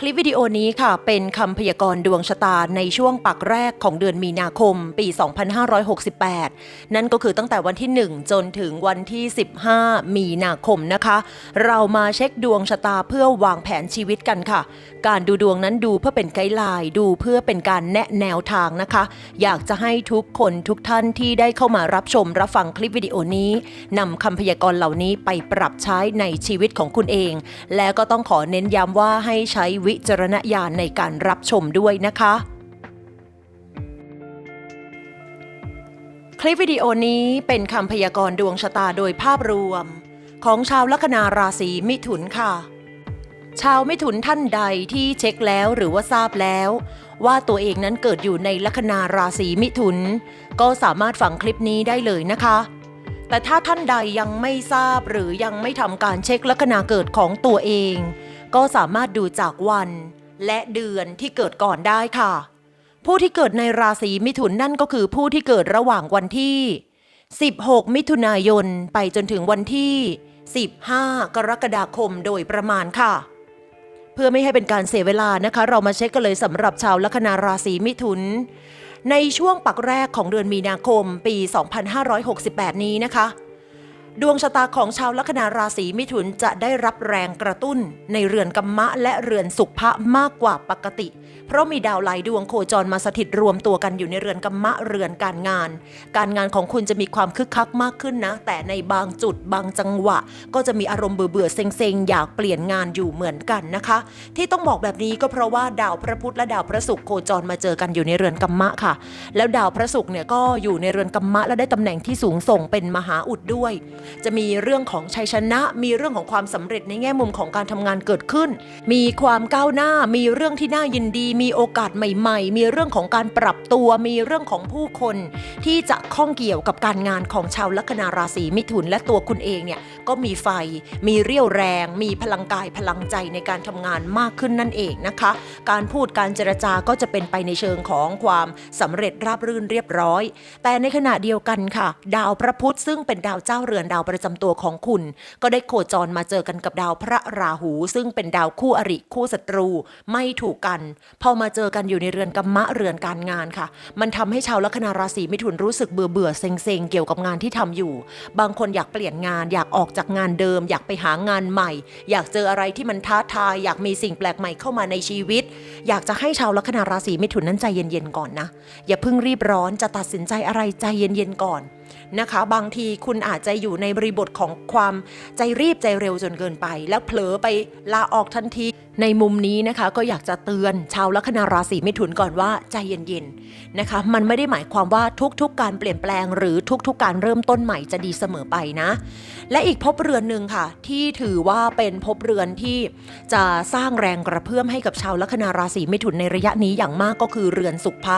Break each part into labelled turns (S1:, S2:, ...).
S1: คลิปวิดีโอนี้ค่ะเป็นคำพยากรณ์ดวงชะตาในช่วงปักแรกของเดือนมีนาคมปี 2568 นั่นก็คือตั้งแต่วันที่ 1 จนถึงวันที่ 15 มีนาคมนะคะ เรามาเช็คดวงชะตาเพื่อวางแผนชีวิตกันค่ะ การดูดวงนั้นดูเพื่อเป็นไกด์ไลน์ดูเพื่อเป็นการแนะแนวทางนะคะ อยากจะให้ทุกคนทุกท่านที่ได้เข้ามารับชมรับฟังคลิปวิดีโอนี้นำคำพยากรณ์เหล่านี้ไปปรับใช้ในชีวิตของคุณเอง และก็ต้องขอเน้นย้ำว่าให้ใช้วิจารณญาณในการรับชมด้วยนะคะ คลิปวิดีโอนี้เป็นคำพยากรณ์ดวงชะตาโดยภาพรวม ของชาวลัคนาราศีมิถุนค่ะ ชาวมิถุนท่านใดที่เช็คแล้วหรือว่าทราบแล้ว ว่าตัวเองนั้นเกิดอยู่ในลัคนาราศีมิถุน ก็สามารถฟังคลิปนี้ได้เลยนะคะแต่ถ้าท่านใดยังไม่ทราบหรือยังไม่ทำการเช็คลัคนาเกิดของตัวเอง ก็สามารถดูจากวันและเดือนที่เกิดก่อนได้ค่ะ ผู้ที่เกิดในราศีมิถุนนั่นก็คือผู้ที่เกิดระหว่างวันที่ 16 มิถุนายนไปจนถึงวันที่ 15 กรกฎาคมโดยประมาณค่ะ เพื่อไม่ให้เป็นการเสียเวลานะคะ เรามาเช็คกันเลยสำหรับชาวลัคนาราศีมิถุน ในช่วงปักแรกของเดือนมีนาคมปี 2568 นี้นะคะ ดวงชะตาของชาวลัคนาราศีมิถุนจะได้รับแรงกระตุ้น ในเรือนกัมมะและเรือนสุภะมากกว่าปกติ เพราะมีดาวหลายดวงโคจรมาสถิตรวมตัวกันอยู่ในเรือนกัมมะเรือนการงาน การงานของคุณจะมีความคึกคักมากขึ้นนะ แต่ในบางจุดบางจังหวะ ก็จะมีอารมณ์เบื่อๆเซ็งๆอยากเปลี่ยนงานอยู่เหมือนกันนะคะ ที่ต้องบอกแบบนี้ก็เพราะว่าดาวพระพุธและดาวพระศุกร์โคจรมาเจอกันอยู่ในเรือนกัมมะค่ะ แล้วดาวพระศุกร์เนี่ยก็อยู่ในเรือนกัมมะและได้ตำแหน่งที่สูงส่งเป็นมหาอุดด้วยจะมีเรื่องของชัยชนะ มีเรื่องของความสำเร็จในแง่มุมของการทำงานเกิดขึ้น มีความก้าวหน้า มีเรื่องที่น่ายินดี มีโอกาสใหม่ ๆ มีเรื่องของการปรับตัว มีเรื่องของผู้คน ที่จะข้องเกี่ยวกับการงานของชาวลัคนาราศีมิถุนและตัวคุณเองเนี่ยก็มีไฟ มีเรี่ยวแรง มีพลังกายพลังใจในการทำงานมากขึ้นนั่นเองนะคะ การพูดการเจรจาก็จะเป็นไปในเชิงของความสำเร็จราบรื่นเรียบร้อย แต่ในขณะเดียวกันค่ะ ดาวพระพุธซึ่งเป็นดาวเจ้าเรือนดาวประจำตัวของคุณ ก็ได้โคจรมาเจอกันกับดาวพระราหู ซึ่งเป็นดาวคู่อริคู่ศัตรู ไม่ถูกกัน พอมาเจอกันอยู่ในเรือนกัมมะเรือนการงานค่ะ มันทำให้ชาวลัคนาราศีมิถุนรู้สึกเบื่อเบื่อเซ็งเซงเกี่ยวกับงานที่ทำอยู่ บางคนอยากเปลี่ยนงาน อยากออกจากงานเดิม อยากไปหางานใหม่ อยากเจออะไรที่มันท้าทาย อยากมีสิ่งแปลกใหม่เข้ามาในชีวิต อยากจะให้ชาวลัคนาราศีมิถุนนั้นใจเย็นๆก่อนนะ อย่าเพิ่งรีบร้อนจะตัดสินใจอะไรใจเย็นๆก่อน นะคะ บางทีคุณอาจจะอยู่ในบริบทของความใจรีบใจเร็วจนเกินไป แล้วเผลอไปลาออกทันที ในมุมนี้นะคะก็อยากจะเตือนชาวลัคนาราศีมิถุนก่อนว่าใจเย็นๆนะคะ มันไม่ได้หมายความว่าทุกๆ การเปลี่ยนแปลง หรือทุกๆ การเริ่มต้นใหม่จะดีเสมอไปนะ และอีกภพเรือนหนึ่งค่ะ ที่ถือว่าเป็นภพเรือนที่จะสร้างแรงกระเพื่อมให้กับชาวลัคนาราศีมิถุนในระยะนี้อย่างมากก็คือเรือนสุขภะ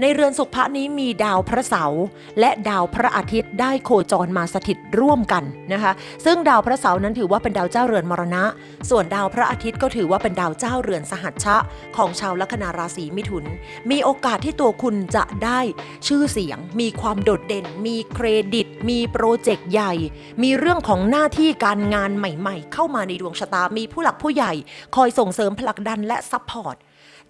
S1: ในเรือนสุขภะนี้มีดาวพระเสาร์และดาวพระอาทิตย์ได้โคจรมาสถิตร่วมกันนะคะ ซึ่งดาวพระเสาร์นั้นถือว่าเป็นดาวเจ้าเรือนมรณะ ส่วนดาวพระอาทิตย์ก็ถือว่าว่าเป็นดาวเจ้าเรือนสหัชชะ ของชาวลัคนาราศีมิถุน มีโอกาสที่ตัวคุณจะได้ชื่อเสียง มีความโดดเด่น มีเครดิต มีโปรเจกต์ใหญ่ มีเรื่องของหน้าที่การงานใหม่ ๆ เข้ามาในดวงชะตา มีผู้หลักผู้ใหญ่ คอยส่งเสริมผลักดันและซัพพอร์ต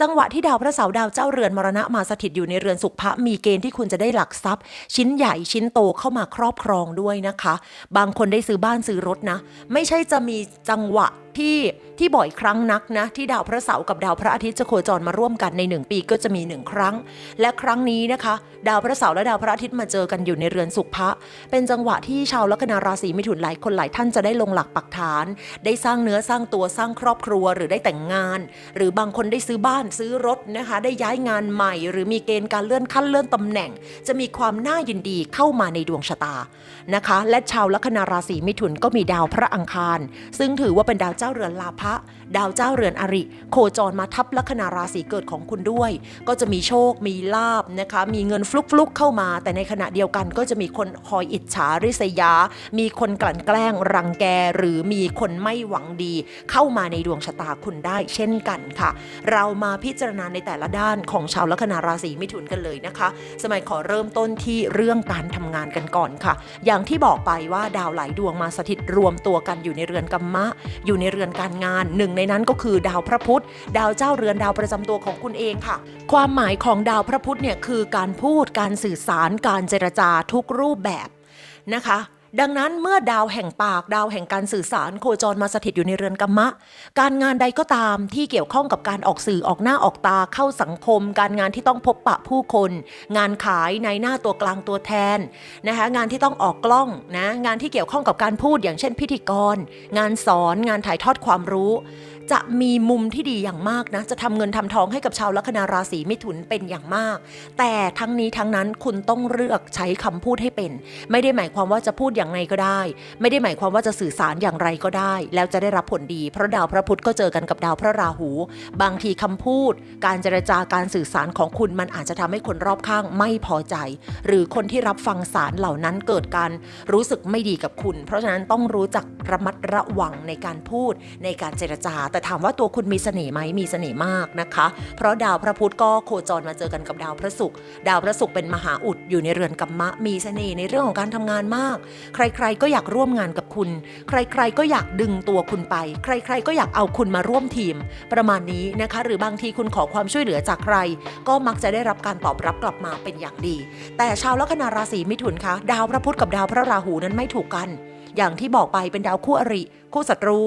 S1: จังหวะที่ดาวพระเสาร์ดาวเจ้าเรือนมรณะมาสถิตอยู่ในเรือนสุขภะมีเกณฑ์ที่คุณจะได้หลักทรัพย์ ชิ้นใหญ่ชิ้นโตเข้ามาครอบครองด้วยนะคะ บางคนได้ซื้อบ้านซื้อรถนะ ไม่ใช่จะมีจังหวะที่ที่บ่อยครั้งนักนะ ที่ดาวพระเสาร์กับดาวพระอาทิตย์จะโคจรมาร่วมกันในหนึ่งปีก็จะมีหนึ่งครั้ง และครั้งนี้นะคะ ดาวพระเสาร์และดาวพระอาทิตย์มาเจอกันอยู่ในเรือนสุขภะเป็นจังหวะที่ชาวลัคนาราศีมิถุนหลายคนหลายท่านจะได้ลงหลักปักฐาน ได้สร้างเนื้อสร้างตัวสร้างครอบครัวหรือได้แต่งงาน หรือบางคนได้ซื้อบ้านซื้อรถนะคะ ได้ย้ายงานใหม่ หรือมีเกณฑ์การเลื่อนขั้นเลื่อนตำแหน่ง จะมีความน่ายินดีเข้ามาในดวงชะตานะคะ และชาวลัคนาราศีมิถุนก็มีดาวพระอังคาร ซึ่งถือว่าเป็นดาวเจ้าจ้าเรือนลาภะดาวเจ้าเรือนอริ โคจรมาทับลัคนาราศีเกิดของคุณด้วย ก็จะมีโชค มีลาบนะคะ มีเงินฟลุกๆเข้ามา แต่ในขณะเดียวกันก็จะมีคนคอยอิจฉาริษยา มีคนกลั่นแกล้ง รังแก หรือมีคนไม่หวังดี เข้ามาในดวงชะตาคุณได้เช่นกันค่ะ เรามาพิจารณาในแต่ละด้านของชาวลัคนาราศีมิถุนกันเลยนะคะ สมัยขอเริ่มต้นที่เรื่องการทำงานกันก่อนค่ะ อย่างที่บอกไปว่าดาวหลายดวงมาสถิตรวมตัวกันอยู่ในเรือนกัมมะ อยู่ในเรือนการงานหนึ่งในนั้นก็คือดาวพระพุธ ดาวเจ้าเรือนดาวประจำตัวของคุณเองค่ะ ความหมายของดาวพระพุธเนี่ยคือการพูดการสื่อสารการเจรจาทุกรูปแบบนะคะ ดังนั้นเมื่อดาวแห่งปากดาวแห่งการสื่อสารโคจรมาสถิตอยู่ในเรือนกัมมะ การงานใดก็ตามที่เกี่ยวข้องกับการออกสื่อออกหน้าออกตาเข้าสังคม การงานที่ต้องพบปะผู้คน งานขายในหน้าตัวกลางตัวแทนนะคะงานที่ต้องออกกล้องนะงานที่เกี่ยวข้องกับการพูดอย่างเช่นพิธีกร งานสอนงานถ่ายทอดความรู้ จะมีมุมที่ดีอย่างมากนะ จะทำเงินทำทองให้กับชาวลัคนาราศีมิถุนเป็นอย่างมาก แต่ทั้งนี้ทั้งนั้นคุณต้องเลือกใช้คำพูดให้เป็น ไม่ได้หมายความว่าจะพูดอย่างไรก็ได้ ไม่ได้หมายความว่าจะสื่อสารอย่างไรก็ได้ แล้วจะได้รับผลดี เพราะดาวพระพุธก็เจอกันกับดาวพระราหู บางทีคำพูด การเจรจาการสื่อสารของคุณมันอาจจะทำให้คนรอบข้างไม่พอใจ หรือคนที่รับฟังสารเหล่านั้นเกิดการรู้สึกไม่ดีกับคุณ เพราะฉะนั้นต้องรู้จักระมัดระวังในการพูดในการเจรจาแต่ถามว่าตัวคุณมีเสน่ห์ไหมมีเสน่ห์มากนะคะ เพราะดาวพระพุธก็โคจรมาเจอกันกับดาวพระศุกร์ดาวพระศุกร์เป็นมหาอุดอยู่ในเรือนกัมมะ มีเสน่ห์ในเรื่องของการทำงานมาก ใคร ๆ ก็อยากร่วมงานกับคุณ ใคร ๆ ก็อยากดึงตัวคุณไป ใคร ๆ ก็อยากเอาคุณมาร่วมทีม ประมาณนี้นะคะ หรือบางทีคุณขอความช่วยเหลือจากใคร ก็มักจะได้รับการตอบรับกลับมาเป็นอย่างดี แต่ชาวลัคนาราศีมิถุนคะดาวพระพุธกับดาวพระราหูนั้นไม่ถูกกัน อย่างที่บอกไปเป็นดาวคู่อริ คู่ศัตรู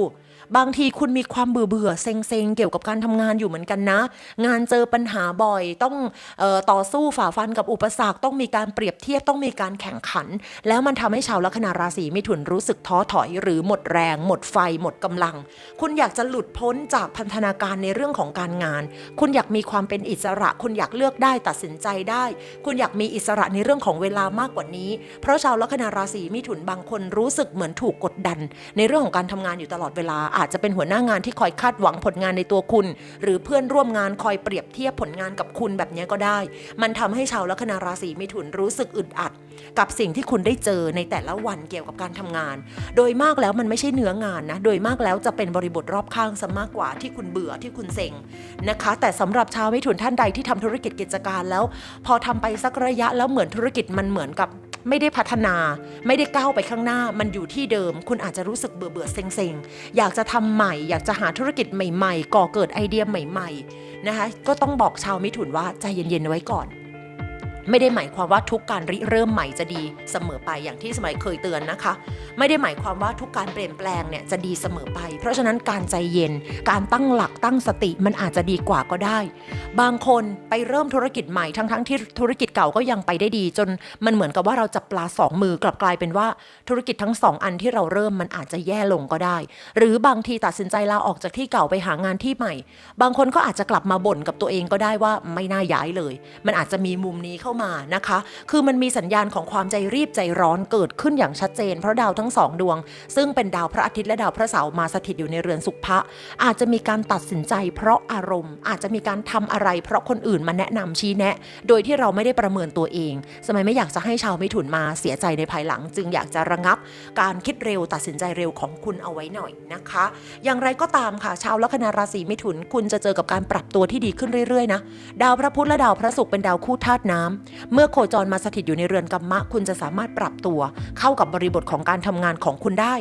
S1: บางทีคุณมีความเบื่อเบื่อเซ็งเซงๆเกี่ยวกับการทำงานอยู่เหมือนกันนะ งานเจอปัญหาบ่อยต้องออต่อสู้ฝ่าฟันกับอุปสรรคต้องมีการเปรียบเทียบต้องมีการแข่งขัน แล้วมันทำให้ชาวลัคนาราศีมิถุนรู้สึกท้อถอยหรือหมดแรง หมดไฟ หมดกำลัง คุณอยากจะหลุดพ้นจากพันธนาการในเรื่องของการงาน คุณอยากมีความเป็นอิสระ คุณอยากเลือกได้ตัดสินใจได้ คุณอยากมีอิสระในเรื่องของเวลามากกว่านี้ เพราะชาวลัคนาราศีมิถุนบางคนรู้สึกเหมือนถูกกดดัน ในเรื่องของการทำงานอยู่ตลอดเวลาอาจจะเป็นหัวหน้างานที่คอยคาดหวังผลงานในตัวคุณ หรือเพื่อนร่วมงานคอยเปรียบเทียบผลงานกับคุณแบบนี้ก็ได้ มันทำให้ชาวลัคนาราศีมิถุนรู้สึกอึดอัด กับสิ่งที่คุณได้เจอในแต่ละวันเกี่ยวกับการทำงาน โดยมากแล้วมันไม่ใช่เนื้องานนะ โดยมากแล้วจะเป็นบริบทรอบข้างซะมากกว่าที่คุณเบื่อที่คุณเซ็งนะคะ แต่สำหรับชาวมิถุนท่านใดที่ทำธุรกิจกิจการแล้ว พอทำไปสักระยะแล้วเหมือนธุรกิจมันเหมือนกับ ไม่ได้พัฒนา ไม่ได้ก้าวไปข้างหน้า มันอยู่ที่เดิม คุณอาจจะรู้สึกเบื่อเบื่อเซ็งเซ็งๆอยากจะทำใหม่ อยากจะหาธุรกิจใหม่ ๆ ก่อเกิดไอเดียใหม่ ๆ นะคะ ก็ต้องบอกชาวมิถุนว่าใจเย็นๆไว้ก่อน ไม่ได้หมายความว่าทุกการริเริ่มใหม่จะดีเสมอไปอย่างที่สมัยเคยเตือนนะคะ ไม่ได้หมายความว่าทุกการเปลี่ยนแปลงเนี่ยจะดีเสมอไป เพราะฉะนั้นการใจเย็น การตั้งหลักตั้งสติมันอาจจะดีกว่าก็ได้ บางคนไปเริ่มธุรกิจใหม่ทั้งๆที่ธุรกิจเก่าก็ยังไปได้ดี จนมันเหมือนกับว่าเราจับปลาสองมือกลับกลายเป็นว่าธุรกิจทั้งสองอันที่เราเริ่มมันอาจจะแย่ลงก็ได้ หรือบางทีตัดสินใจลาออกจากที่เก่าไปหางานที่ใหม่ บางคนก็อาจจะกลับมาบ่นกับตัวเองก็ได้ว่าไม่น่าย้ายเลย มันอาจจะมีมุมนี้เข้ามานะคะ คือมันมีสัญญาณของความใจรีบใจร้อนเกิดขึ้นอย่างชัดเจน เพราะดาวทั้งสองดวง ซึ่งเป็นดาวพระอาทิตย์และดาวพระเสาร์มาสถิตอยู่ในเรือนสุภะอาจจะมีการตัดสินใจ เพราะอารมณ์ อาจจะมีการทำอะไร เพราะคนอื่นมาแนะนำชี้แนะ โดยที่เราไม่ได้ประเมินตัวเอง สมัยไม่อยากจะให้ชาวมิถุนมาเสียใจในภายหลัง จึงอยากจะระงับ การคิดเร็วตัดสินใจเร็วของคุณเอาไว้หน่อยนะคะ อย่างไรก็ตามค่ะชาวลัคนาราศีมิถุน คุณจะเจอกับการปรับตัวที่ดีขึ้นเรื่อยๆนะดาวพระพุธและดาวพระศุกร์เป็นดาวคู่ธาตุน้ำเมื่อโคจรมาสถิตอยู่ในเรือนกัมมะ คุณจะสามารถปรับตัวเข้ากับบริบทของการทำงานของคุณได้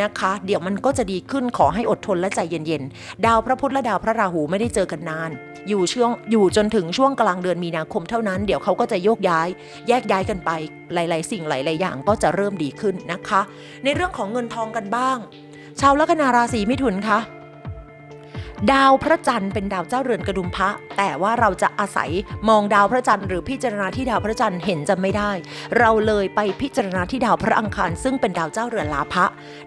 S1: นะคะ เดี๋ยวมันก็จะดีขึ้นขอให้อดทนและใจเย็นๆ ดาวพระพุธและดาวพระราหูไม่ได้เจอกันนาน อยู่ช่วงอยู่จนถึงช่วงกลางเดือนมีนาคมเท่านั้น เดี๋ยวเขาก็จะโยกย้าย แยกย้ายกันไป หลาย ๆ สิ่งหลาย ๆ อย่างก็จะเริ่มดีขึ้นนะคะ ในเรื่องของเงินทองกันบ้าง ชาวลัคนาราศีมิถุนคะ ดาวพระจันทร์เป็นดาวเจ้าเรือนกระดุมพระ แต่ว่าเราจะอาศัยมองดาวพระจันทร์หรือพิจารณาที่ดาวพระจันทร์เห็นจะไม่ได้ เราเลยไปพิจารณาที่ดาวพระอังคาร ซึ่งเป็นดาวเจ้าเรือนลาภะ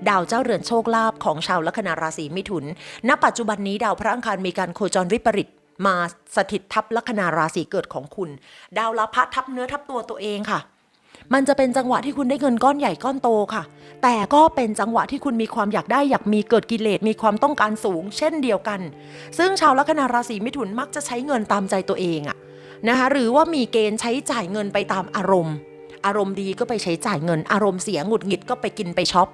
S1: ดาวเจ้าเรือนโชคลาภของชาวลัคนาราศีมิถุน ณ ปัจจุบันนี้ดาวพระอังคารมีการโคจรวิปริตมาสถิตทับลัคนาราศีเกิดของคุณ ดาวลาภะทับเนื้อทับตัวตัวเองค่ะ มันจะเป็นจังหวะที่คุณได้เงินก้อนใหญ่ก้อนโตค่ะ แต่ก็เป็นจังหวะที่คุณมีความอยากได้อยากมีเกิดกิเลสมีความต้องการสูง เช่นเดียวกัน ซึ่งชาวลัคนาราศีมิถุนมักจะใช้เงินตามใจตัวเองอะนะคะหรือว่ามีเกณฑ์ใช้จ่ายเงินไปตามอารมณ์ อารมณ์ดีก็ไปใช้จ่ายเงิน อารมณ์เสียหงุดหงิดก็ไปกินไปช็อป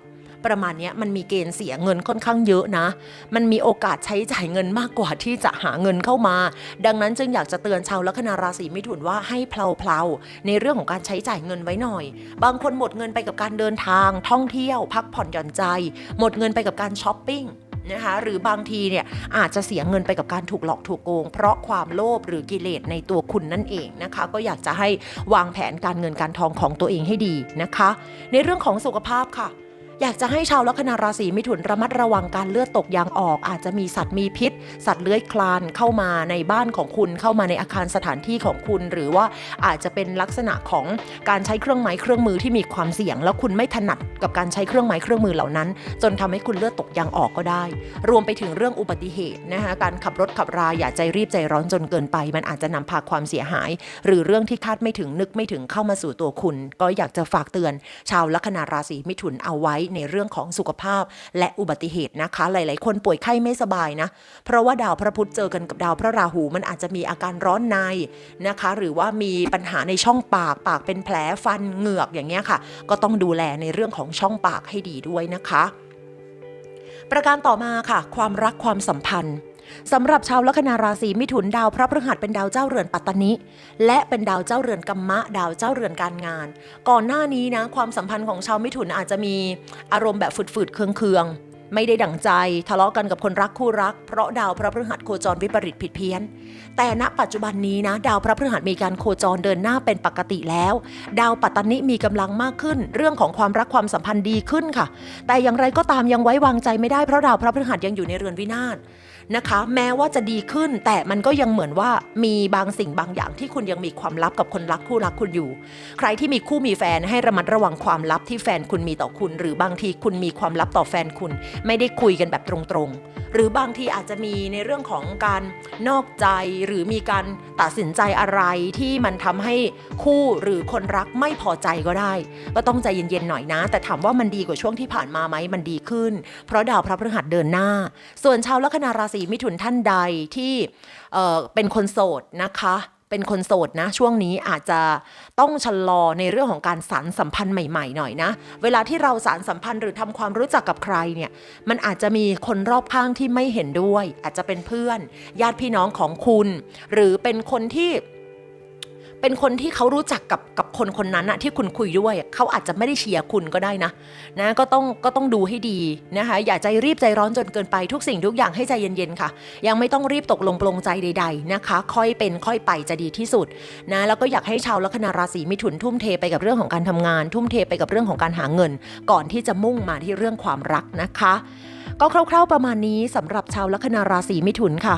S1: ประมาณนี้มันมีเกณฑ์เสียเงินค่อนข้างเยอะนะ มันมีโอกาสใช้จ่ายเงินมากกว่าที่จะหาเงินเข้ามา ดังนั้นจึงอยากจะเตือนชาวลัคนาราศีมิถุนว่าให้เพลาๆในเรื่องของการใช้จ่ายเงินไว้หน่อย บางคนหมดเงินไปกับการเดินทาง ท่องเที่ยว พักผ่อนหย่อนใจ หมดเงินไปกับการช้อปปิ้งนะคะหรือบางทีเนี่ยอาจจะเสียเงินไปกับการถูกหลอกถูกโกง เพราะความโลภหรือกิเลสในตัวคุณนั่นเองนะคะ ก็อยากจะให้วางแผนการเงินการทองของตัวเองให้ดีนะคะ ในเรื่องของสุขภาพค่ะ อยากจะให้ชาวลัคนาราศีมิถุนระมัดระวังการเลือดตกยางออก อาจจะมีสัตว์มีพิษ สัตว์เลื้อยคลานเข้ามาในบ้านของคุณเข้ามาในอาคารสถานที่ของคุณ หรือว่าอาจจะเป็นลักษณะของการใช้เครื่องไม้เครื่องมือที่มีความเสี่ยง แล้วคุณไม่ถนัดกับการใช้เครื่องไม้เครื่องมือเหล่านั้น จนทำให้คุณเลือดตกยางออกก็ได้ รวมไปถึงเรื่องอุบัติเหตุนะคะการขับรถขับราอย่าใจรีบใจร้อนจนเกินไป มันอาจจะนำพาความเสียหาย หรือเรื่องที่คาดไม่ถึงนึกไม่ถึงเข้ามาสู่ตัวคุณ ก็อยากจะฝากเตือน ชาวลัคนาราศีมิถุนเอาไว้ในเรื่องของสุขภาพ และอุบัติเหตุนะคะ หลาย ๆ คนป่วยไข้ไม่สบายนะ เพราะว่าดาวพระพุธเจอกันกับดาวพระราหูมันอาจจะมีอาการร้อนในนะคะ หรือว่ามีปัญหาในช่องปากปากเป็นแผลฟันเหงือกอย่างเงี้ยค่ะ ก็ต้องดูแลในเรื่องของช่องปากให้ดีด้วยนะคะ ประการต่อมาค่ะ ความรักความสัมพันธ์ สำหรับชาวลัคนาราศีมิถุนดาวพระพฤหัสเป็นดาวเจ้าเรือนปัตตนิ และเป็นดาวเจ้าเรือนกัมมะ ดาวเจ้าเรือนการงาน ก่อนหน้านี้นะความสัมพันธ์ของชาวมิถุนอาจจะมีอารมณ์แบบฝืดๆเคืองๆไม่ได้ดั่งใจทะเลาะกันกับคนรักคู่รัก เพราะดาวพระพฤหัสโคจรวิปริตผิดเพี้ยน แต่ณปัจจุบันนี้นะ ดาวพระพฤหัสมีการโคจรเดินหน้าเป็นปกติแล้ว ดาวปัตตนิมีกำลังมากขึ้น เรื่องของความรักความสัมพันธ์ดีขึ้นค่ะ แต่อย่างไรก็ตามยังไว้วางใจไม่ได้เพราะดาวพระพฤหัสยังอยู่ในเรือนวินาศ นะคะ แม้ว่าจะดีขึ้นแต่มันก็ยังเหมือนว่ามีบางสิ่งบางอย่างที่คุณยังมีความลับกับคนรักคู่รักคุณอยู่ ใครที่มีคู่มีแฟนให้ระมัดระวังความลับที่แฟนคุณมีต่อคุณ หรือบางทีคุณมีความลับต่อแฟนคุณ ไม่ได้คุยกันแบบตรงๆ หรือบางทีอาจจะมีในเรื่องของการนอกใจหรือมีการตัดสินใจอะไรที่มันทำให้คู่หรือคนรักไม่พอใจก็ได้ ก็ต้องใจเย็นๆหน่อยนะ แต่ถามว่ามันดีกว่าช่วงที่ผ่านมาไหมมันดีขึ้น เพราะดาวพระพฤหัสเดินหน้า ส่วนชาวลัคนาราศีมิถุนท่านใดที่เเป็นคนโสดนะคะเป็นคนโสดนะช่วงนี้อาจจะต้องชะลอในเรื่องของการสารสัมพันธ์ใหม่ๆหน่อยนะ เวลาที่เราสารสัมพันธ์หรือทำความรู้จักกับใครเนี่ยมันอาจจะมีคนรอบข้างที่ไม่เห็นด้วย อาจจะเป็นเพื่อน ญาติพี่น้องของคุณ หรือเป็นคนที่ เป็นคนที่เขารู้จักกับกับคนคนนั้นอะที่คุณคุยด้วยเขาอาจจะไม่ได้เชียร์คุณก็ได้นะนะก็ต้องก็ต้องดูให้ดีนะคะอย่าใจรีบใจร้อนจนเกินไปทุกสิ่งทุกอย่างให้ใจเย็นๆค่ะ ยังไม่ต้องรีบตกลงปลงใจใด ๆนะคะ ค่อยเป็นค่อยไปจะดีที่สุดนะแล้วก็อยากให้ชาวลัคนาราศีมิถุนทุ่มเทไปกับเรื่องของการทำงาน ทุ่มเทไปกับเรื่องของการหาเงิน ก่อนที่จะมุ่งมาที่เรื่องความรักนะคะ ก็คร่าวๆประมาณนี้สำหรับชาวลัคนาราศีมิถุนค่ะ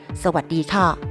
S1: สวัสดีค่ะ